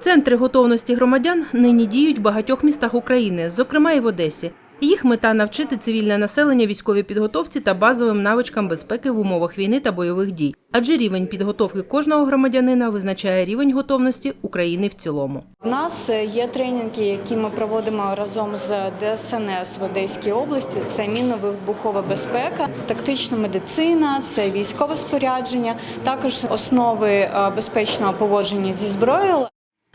Центри готовності громадян нині діють в багатьох містах України, зокрема і в Одесі. Їх мета навчити цивільне населення військовій підготовці та базовим навичкам безпеки в умовах війни та бойових дій. Адже рівень підготовки кожного громадянина визначає рівень готовності України в цілому. У нас є тренінги, які ми проводимо разом з ДСНС в Одеській області. Це мінно-вибухова безпека, тактична медицина, це військове спорядження, також основи е, безпечного поводження зі зброєю.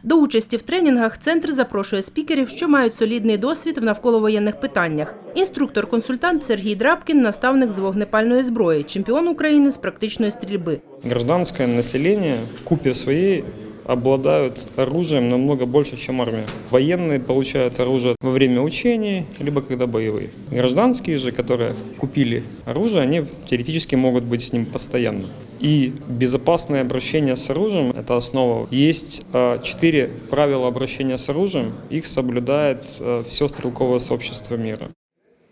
До участі в тренінгах центр запрошує спікерів, що мають солідний досвід в навколовоєнних питаннях. Інструктор-консультант Сергій Драбкін, наставник з вогнепальної зброї, чемпіон України з практичної стрільби. Гражданское население в купе своей обладают оружием намного больше, чем армия. Военные получают оружие во время учений, либо когда боевые. Гражданские же, которые купили оружие, они теоретически могут быть с ним постоянно. И безопасное обращение с оружием – это основа. Есть э, четыре правила обращения с оружием, их соблюдает все стрелковое сообщество мира.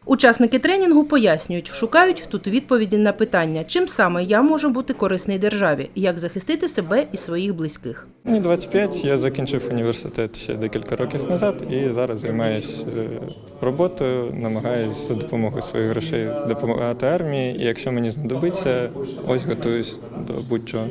Учасники тренінгу пояснюють, шукають тут відповіді на питання, чим саме я можу бути корисний державі, як захистити себе і своїх близьких. Мені 25, я закінчив університет ще декілька років назад і зараз займаюся роботою, намагаюся за допомогою своїх грошей допомагати армії. І якщо мені знадобиться, ось готуюсь до будь-чого.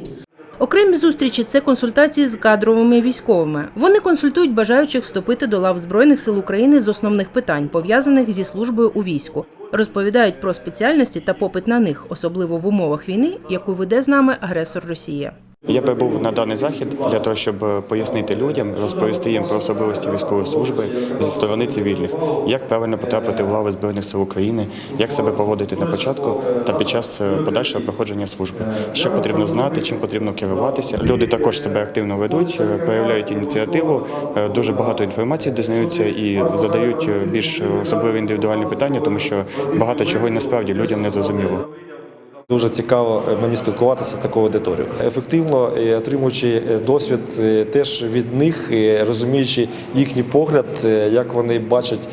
Окремі зустрічі це консультації з кадровими військовими. Вони консультують бажаючих вступити до лав Збройних сил України з основних питань, пов'язаних зі службою у війську. Розповідають про спеціальності та попит на них, особливо в умовах війни, яку веде з нами агресор Росія. Я прибув на даний захід для того, щоб е, пояснити людям, розповісти їм про особливості військової служби зі сторони цивільних, як правильно потрапити в лави збройних сил України, як себе поводити на початку та під час е, подальшого проходження служби, що потрібно знати, чим потрібно керуватися. Люди також себе активно ведуть, е, проявляють ініціативу, дуже багато інформації дізнаються і задають більш особливі індивідуальні питання, тому що багато чого і насправді людям не зрозуміло. Дуже цікаво е, мені спілкуватися з такою аудиторією. Ефективно е, отримуючи е, досвід теж від них, розуміючи їхній погляд, як вони бачать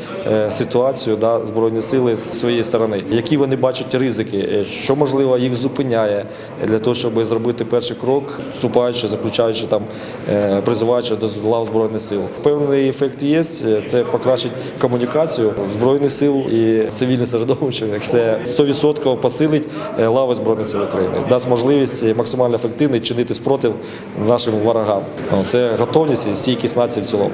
ситуацію да, збройні сили з своєї сторони, які вони бачать ризики, що можливо їх зупиняє для того, щоб зробити перший крок, вступаючи, заключаючи там, призиваючи до лав збройних сил. Певний ефект є. Це покращить комунікацію збройних сил і цивільне середовище. Це 100% посилить е, лави збройних сил України, дасть можливість максимально ефективно чинити спротив нашим ворогам. Це готовність і стійкість нації в цілому.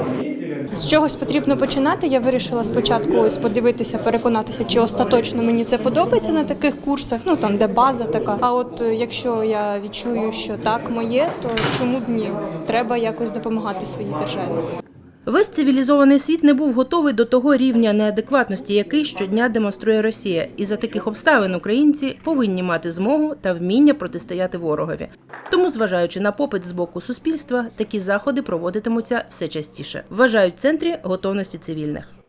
З чогось потрібно починати. Я вирішила спочатку ось подивитися, переконатися, чи остаточно мені це подобається на таких курсах, ну там де база така. А от е, якщо я відчую, що так моє, то чому б ні? Треба якось допомагати своїй державі. Весь цивілізований світ не був готовий до того рівня неадекватності, який щодня демонструє Росія. І за таких обставин українці повинні мати змогу та вміння протистояти ворогові. Тому, зважаючи на попит з боку суспільства, такі заходи проводитимуться все частіше. Вважають в центрі готовності цивільних.